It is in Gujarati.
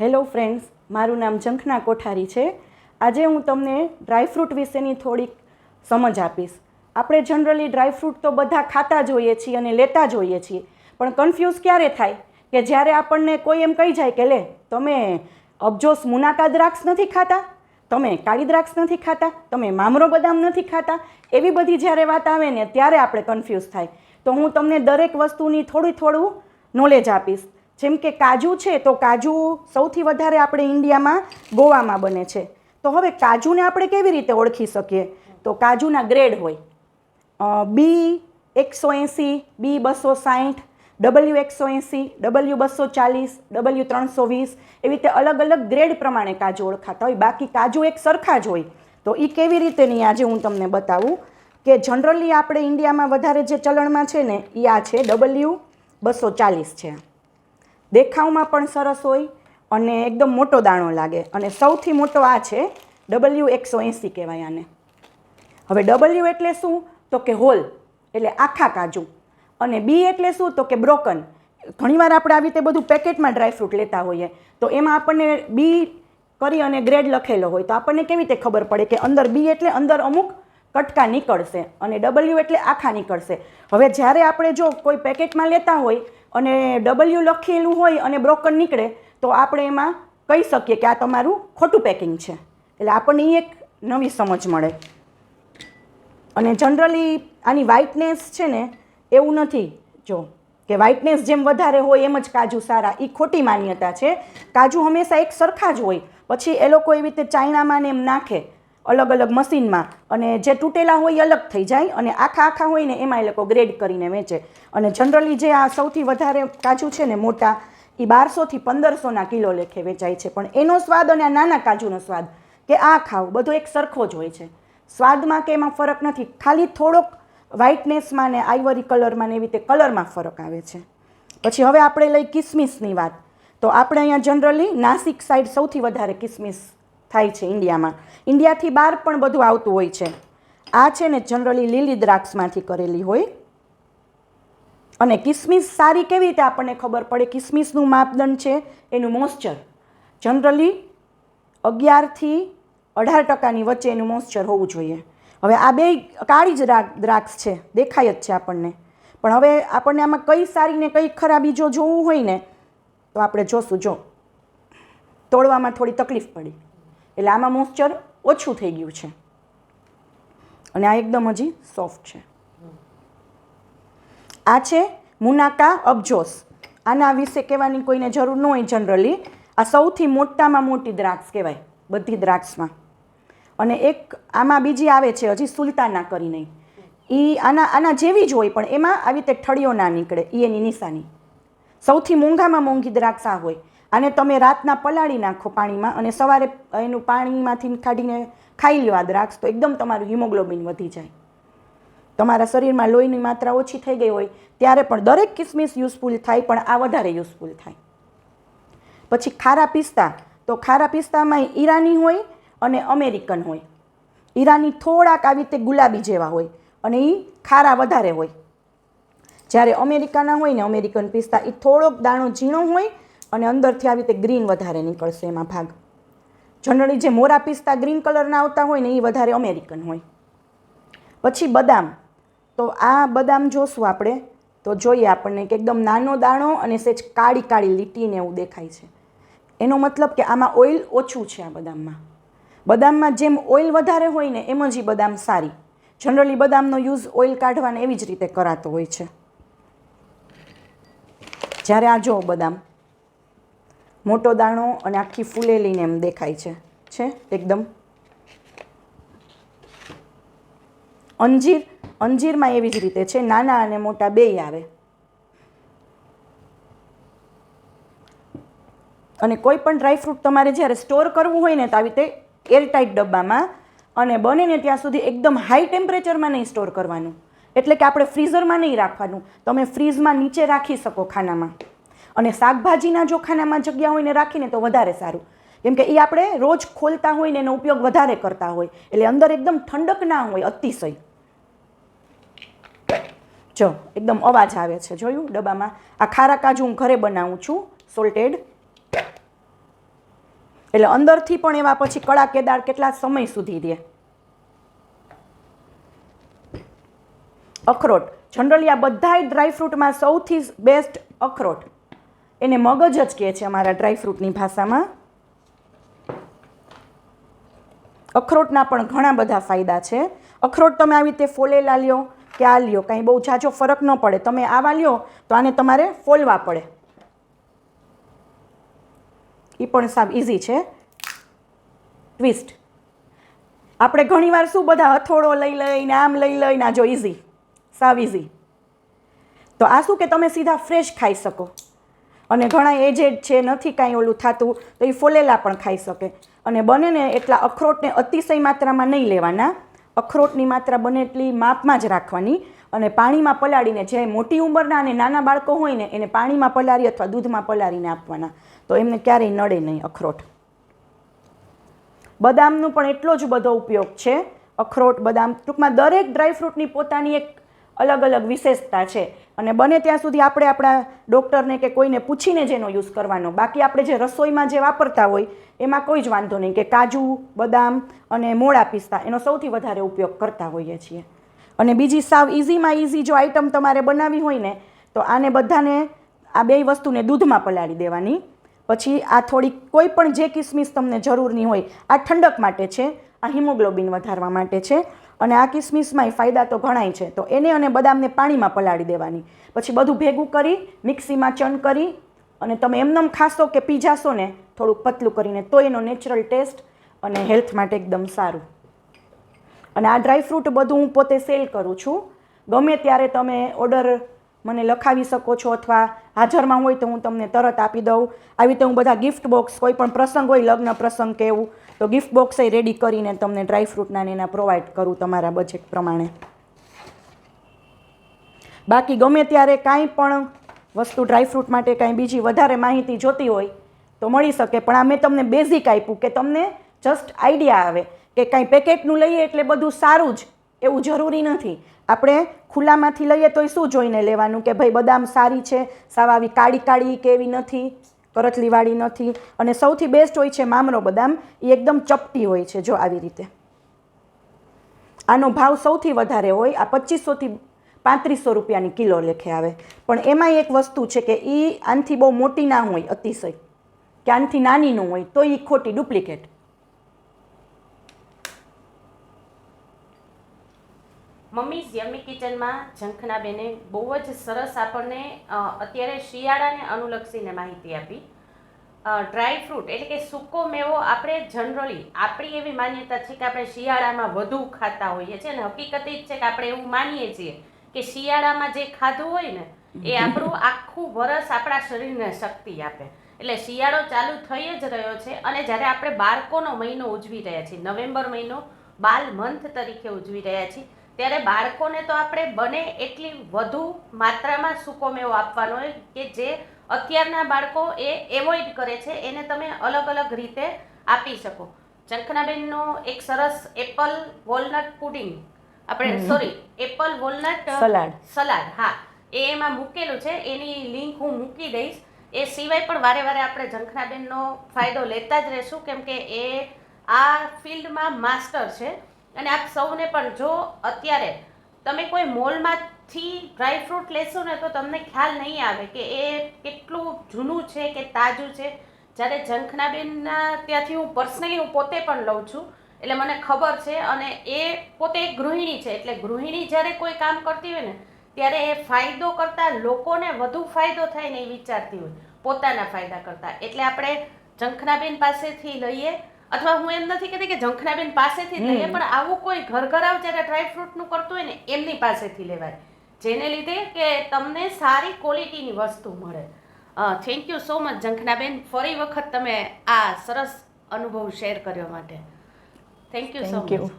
હેલો ફ્રેન્ડ્સ, મારું નામ ઝંખના કોઠારી છે. આજે હું તમને ડ્રાયફ્રૂટ વિશેની થોડીક સમજ આપીશ. આપણે જનરલી ડ્રાયફ્રૂટ તો બધા ખાતા જ હોઈએ છીએ અને લેતા જ હોઈએ છીએ. પણ કન્ફ્યુઝ ક્યારે થાય કે જ્યારે આપણને કોઈ એમ કહી જાય કે લે, તમે અબજોસ મુનાકા દ્રાક્ષ નથી ખાતા? તમે કાળી દ્રાક્ષ નથી ખાતા? તમે મામરો બદામ નથી ખાતા? એવી બધી જ્યારે વાત આવે ને ત્યારે આપણે કન્ફ્યુઝ થાય. તો હું તમને દરેક વસ્તુની થોડું થોડું નોલેજ આપીશ. જેમ કે કાજુ છે, તો કાજુ સૌથી વધારે આપણે ઇન્ડિયામાં ગોવામાં બને છે. તો હવે કાજુને આપણે કેવી રીતે ઓળખી શકીએ? તો કાજુના ગ્રેડ હોય. બી એકસો એંસી બી બસો સાઠ ડબલ્યુ એકસો એંસી ડબલ્યુ બસો ચાલીસ ડબલ્યુ ત્રણસો વીસ, એવી રીતે અલગ અલગ ગ્રેડ પ્રમાણે કાજુ ઓળખાતા હોય. બાકી કાજુ એક સરખા જ હોય. તો એ કેવી રીતે નહીં આજે હું તમને બતાવું કે જનરલી આપણે ઇન્ડિયામાં વધારે જે ચલણમાં છે ને એ આ છે ડબલ્યુ બસો ચાલીસ છે. દેખાવમાં પણ સરસ હોય અને એકદમ મોટો દાણો લાગે. અને સૌથી મોટો આ છે ડબલ્યુ એકસો એંસી કહેવાય આને. હવે ડબલ્યુ એટલે શું? તો કે હોલ, એટલે આખા કાજુ. અને બી એટલે શું? તો કે બ્રોકન ઘણીવાર આપણે આવી રીતે બધું પેકેટમાં ડ્રાયફ્રૂટ લેતા હોઈએ. તો એમાં આપણને બી કરી અને ગ્રેડ લખેલો હોય. તો આપણને કેવી રીતે ખબર પડે કે અંદર બી એટલે અંદર અમુક કટકા નીકળશે અને ડબલ્યુ એટલે આખા નીકળશે. હવે જ્યારે આપણે જો કોઈ પેકેટમાં લેતા હોય અને ડબલ્યુ લખેલું હોય અને બ્રોકર નીકળે, તો આપણે એમાં કહી શકીએ કે આ તમારું ખોટું પેકિંગ છે. એટલે આપણને એ એક નવી સમજ મળે. અને જનરલી આની વ્હાઇટનેસ છે ને, એવું નથી. જો, કે વ્હાઇટનેસ જેમ વધારે હોય એમ જ કાજુ સારા એ ખોટી માન્યતા છે. કાજુ હંમેશા એક સરખા જ હોય. પછી એ લોકો એવી રીતે ચાઇનામાં ને એમ નાખે. અલગ અલગ મશીનમાં અને જે તૂટેલા હોય એ અલગ થઈ જાય અને આખા આખા હોય ને એમાં એ લોકો ગ્રેડ કરીને વેચે. અને જનરલી જે આ સૌથી વધારે કાજુ છે ને મોટા એ બારસોથી પંદરસોના કિલો લેખે વેચાય છે. પણ એનો સ્વાદ અને આ નાના કાજુનો સ્વાદ કે આ ખાવ બધો એક સરખો જ હોય છે. સ્વાદમાં કે એમાં ફરક નથી. ખાલી થોડોક વ્હાઇટનેસમાં ને આઈવરી કલરમાં ને એવી રીતે કલરમાં ફરક આવે છે. પછી હવે આપણે લઈ કિસમિસની વાત. તો આપણે અહીંયા જનરલી નાસિક સાઈડ સૌથી વધારે કિસમિસ થાય છે ઇન્ડિયામાં. ઇન્ડિયાથી બહાર પણ બધું આવતું હોય છે. આ છે ને જનરલી લીલી દ્રાક્ષમાંથી કરેલી હોય. અને કિસમિસ સારી કેવી રીતે આપણને ખબર પડે? કિસમિસનું માપદંડ છે એનું મોઇસ્ચર જનરલી અગિયારથી અઢાર ટકાની વચ્ચે એનું મોઇસ્ચર હોવું જોઈએ. હવે આ બે કાળી જ દ્રાક્ષ છે, દેખાય જ છે આપણને. પણ હવે આપણને આમાં કઈ સારી ને કઈ ખરાબી જો જોવું હોય ને, તો આપણે જોશું. જો, તોડવામાં થોડી તકલીફ પડી. એટલે આમાં મોઇસ્ચર ઓછું થઈ ગયું છે. અને આ એકદમ હજી સોફ્ટ છે. આ છે મુનાકા અબજોસ. આના વિશે કહેવાની કોઈને જરૂર ન હોય જનરલી. આ સૌથી મોટામાં મોટી દ્રાક્ષ કહેવાય, બધી દ્રાક્ષમાં. અને એક આમાં બીજી આવે છે, હજી સુલતાના કરીને એ આના આના જેવી જ હોય, પણ એમાં આવી રીતે ઠળીઓ ના નીકળે એ એની નિશાની. સૌથી મોંઘામાં મોંઘી દ્રાક્ષ આ હોય. આને તમે રાતના પલાળી નાખો પાણીમાં અને સવારે એનું પાણીમાંથી કાઢીને ખાઈ લ્યો આ દ્રાક્ષ તો એકદમ તમારું હિમોગ્લોબિન વધી જાય. તમારા શરીરમાં લોહીની માત્રા ઓછી થઈ ગઈ હોય ત્યારે પણ દરેક કિસમિસ યુઝફુલ થાય, પણ આ વધારે યુઝફુલ થાય. પછી ખારા પિસ્તા, તો ખારા પિસ્તામાં ઈરાની હોય અને અમેરિકન હોય. ઈરાની થોડાક આવી રીતે ગુલાબી જેવા હોય અને એ ખારા વધારે હોય. જ્યારે અમેરિકાના હોય ને અમેરિકન પિસ્તા એ થોડોક દાણો ઝીણો હોય અને અંદરથી આવી રીતે ગ્રીન વધારે નીકળશે એમાં ભાગ. જનરલી જે મોરા પિસ્તા ગ્રીન કલરના આવતા હોય ને એ વધારે અમેરિકન હોય. પછી બદામ. તો આ બદામ જોશું આપણે. તો જોઈએ આપણને કે એકદમ નાનો દાણો અને સેજ કાળી કાળી લીટીને એવું દેખાય છે. એનો મતલબ કે આમાં ઓઇલ ઓછું છે આ બદામમાં. બદામમાં જેમ ઓઇલ વધારે હોય ને એમ જ બદામ સારી. જનરલી બદામનો યુઝ ઓઇલ કાઢવાને એવી જ રીતે કરાતો હોય છે. જ્યારે આ જો બદામ. મોટો દાણો અને આખી ફૂલેલીને એમ દેખાય છે. છે? એકદમ. અંજીર, અંજીરમાં એવી જ રીતે છે. નાના અને મોટા બેય આવે. અને કોઈ પણ ડ્રાયફ્રૂટ તમારે જ્યારે સ્ટોર કરવું હોય ને તો આવી રીતે એરટાઇટ ડબ્બામાં અને બને ને ત્યાં સુધી એકદમ હાઈ ટેમ્પરેચરમાં નહીં સ્ટોર કરવાનું. એટલે કે આપણે ફ્રીઝરમાં નહીં રાખવાનું. તમે ફ્રીઝમાં નીચે રાખી શકો ખાનામાં. અને શાકભાજીના જો ખાનામાં જગ્યા હોય ને રાખીને તો વધારે સારું. કેમ કે એ આપણે રોજ ખોલતા હોય ને એનો ઉપયોગ વધારે કરતા હોય. એટલે અંદર એકદમ ઠંડક ના હોય, અતિશય. જો, એકદમ અવાજ આવે છે. જોયું? ડબ્બામાં. આ ખારા કાજુ હું ઘરે બનાવું છું, સોલ્ટેડ. એટલે અંદરથી પણ એવા પછી કડા કેદાર કેટલા સમય સુધી દે. અખરોટ. જનરલી આ બધાય ડ્રાયફ્રૂટમાં સૌથી બેસ્ટ અખરોટ. એને મગજ જ કહે છે અમારા ડ્રાયફ્રૂટની ભાષામાં. અખરોટના પણ ઘણા બધા ફાયદા છે. અખરોટ તમે આવી રીતે ફોલેલા લ્યો કે આ લ્યો, કાંઈ બહુ ઝાઝો ફરક ન પડે. તમે આવા લ્યો તો આને તમારે ફોલવા પડે. એ પણ સાવ ઇઝી છે. ટ્વિસ્ટ આપણે ઘણીવાર શું બધા હથોડો લઈ લઈને, આમ લઈ લઈને, આ જો ઇઝી સાવ ઇઝી તો આ શું કે તમે સીધા ફ્રેશ ખાઈ શકો. અને ઘણા એજેડ છે, નથી કાંઈ ઓલું થતું, તો એ ફોલેલા પણ ખાઈ શકે. અને બને ને એટલા અખરોટને અતિશય માત્રામાં નહીં લેવાના. અખરોટની માત્રા બને એટલી માપમાં જ રાખવાની. અને પાણીમાં પલાળીને જે મોટી ઉંમરના અને નાના બાળકો હોય ને એને પાણીમાં પલાળી અથવા દૂધમાં પલાળીને આપવાના. તો એમને ક્યારેય નડે નહીં અખરોટ. બદામનો પણ એટલો જ બધો ઉપયોગ છે. અખરોટ, બદામ, ટૂંકમાં દરેક ડ્રાયફ્રૂટની પોતાની એક અલગ અલગ વિશેષતા છે. અને બને ત્યાં સુધી આપણે આપણા ડૉક્ટરને કે કોઈને પૂછીને જ એનો યુઝ કરવાનો. બાકી આપણે જે રસોઈમાં જે વાપરતા હોય, એમાં કોઈ જ વાંધો નહીં કે કાજુ, બદામ અને મોળા પિસ્તા એનો સૌથી વધારે ઉપયોગ કરતા હોઈએ છીએ. અને બીજી સાવ ઇઝીમાં ઇઝી જો આઈટમ તમારે બનાવી હોય ને, તો આને બધાને આ બે વસ્તુને દૂધમાં પલાળી દેવાની. પછી આ થોડી કોઈ પણ જે કિસમિસ તમને જરૂરની હોય, આ ઠંડક માટે છે, આ હિમોગ્લોબિન વધારવા માટે છે. અને આ કિસમિસમાંય ફાયદા તો ઘણાય છે. તો એને અને બદામને પાણીમાં પલાળી દેવાની. પછી બધું ભેગું કરી, મિક્સીમાં ચન કરી અને તમે એમનેમ ખાશો કે પી જાશો ને, થોડુંક પતલું કરીને, તો એનો નેચરલ ટેસ્ટ અને હેલ્થ માટે એકદમ સારું. અને આ ડ્રાયફ્રૂટ બધું હું પોતે સેલ કરું છું. ગમે ત્યારે તમે ઓર્ડર મને લખાવી શકો છો અથવા હાજરમાં હોય તો હું તમને તરત આપી દઉં. આવી રીતે હું બધા ગિફ્ટ બોક્સ કોઈ પણ પ્રસંગ હોય, લગ્ન પ્રસંગ કે એવું, તો ગિફ્ટ બોક્સ રેડી કરીને તમને ડ્રાયફ્રૂટના ને એના પ્રોવાઈડ કરું તમારા બજેટ પ્રમાણે. બાકી ગમે ત્યારે કાંઈ પણ વસ્તુ ડ્રાયફ્રૂટ માટે કાંઈ બીજી વધારે માહિતી જોતી હોય તો મળી શકે. પણ આ મેં તમને બેઝિક આપ્યું કે તમને જસ્ટ આઈડિયા આવે કે કાંઈ પેકેટનું લઈએ એટલે બધું સારું જ એવું જરૂરી નથી. આપણે ખુલ્લામાંથી લઈએ તોય શું જોઈને લેવાનું કે ભાઈ બદામ સારી છે, સાવ આવી કાળી કાળી કે એવી નથી કરચલીવાળી નથી. અને સૌથી બેસ્ટ હોય છે મામરો બદામ, એ એકદમ ચપટી હોય છે જો આવી રીતે. આનો ભાવ સૌથી વધારે હોય, આ પચીસોથી પાંત્રીસો રૂપિયાની કિલો લેખે આવે. પણ એમાં એક વસ્તુ છે કે એ આનથી બહુ મોટી ના હોય અતિશય. કે આનથી નાની ન હોય, તો એ ખોટી ડુપ્લિકેટ. મમ્મીઝ યમી કિચનમાં ઝંખનાબેને બહુ જ સરસ આપણને અત્યારે શિયાળાને અનુલક્ષીને માહિતી આપી. ડ્રાય ફ્રૂટ એટલે કે સૂકો મેવો આપણે જનરલી આપણી એવી માન્યતા છે કે આપણે શિયાળામાં વધુ ખાતા હોઈએ છીએ અને હકીકત જ છે કે આપણે એવું માનીએ છીએ કે શિયાળામાં જે ખાધું હોય ને, એ આપણું આખું વરસ આપણા શરીરને શક્તિ આપે. એટલે શિયાળો ચાલુ થઈ જ રહ્યો છે અને જ્યારે આપણે બાળકોનો મહિનો ઉજવી રહ્યા છીએ, નવેમ્બર મહિનો બાલ મંથ તરીકે ઉજવી રહ્યા છીએ ત્યારે બાળકોને તો આપણે બને એટલી વધુ માત્રામાં સૂકો મેવો આપવાનો હોય કે જે અત્યારના બાળકો એ એવોઇડ કરે છે એને તમે અલગ અલગ રીતે આપી શકો. ચંખનાબેનનો એક સરસ એપલ વોલનટ પુડિંગ. આપણે sorry apple walnut salad. Salad હા. એ એમાં મૂકેલું છે એની લિંક હું મૂકી દઈશ. એ સિવાય પણ વારે વારે આપણે ઝંખનાબેનનો ફાયદો લેતા જ રહેશું કેમ કે એ આ ફિલ્ડમાં માસ્ટર છે. અને આપ સૌને પણ જો અત્યારે તમે કોઈ મોલમાંથી ડ્રાય ફ્રૂટ લેશો ને તો તમને ખ્યાલ નહીં આવે કે એ કેટલું જૂનું છે કે તાજું છે. જ્યારે ઝંખનાબેનના ત્યાંથી હું પર્સનલી હું પોતે પણ લઉં છું. એટલે મને ખબર છે અને એ પોતે એક ગૃહિણી છે. એટલે ગૃહિણી જ્યારે કોઈ કામ કરતી હોય ને, ત્યારે એ ફાયદો કરતાં લોકોને વધુ ફાયદો થાય ને એ વિચારતી હોય. પોતાના ફાયદા કરતાં. એટલે આપણે ઝંખનાબેન પાસેથી લઈએ અથવા હું એમ નથી કહેતી કે જંખનાબેન પાસેથી લઈએ પણ આવું કોઈ ઘર આવ જ્યારે ડ્રાયફ્રૂટનું કરતું હોય ને એમની પાસેથી લેવાય. જેને લીધે કે તમને સારી ક્વોલિટીની વસ્તુ મળે. થેન્ક યુ સો મચ જંખનાબેન ફરી વખત તમે આ સરસ અનુભવ શેર કર્યો માટે. Thank you so much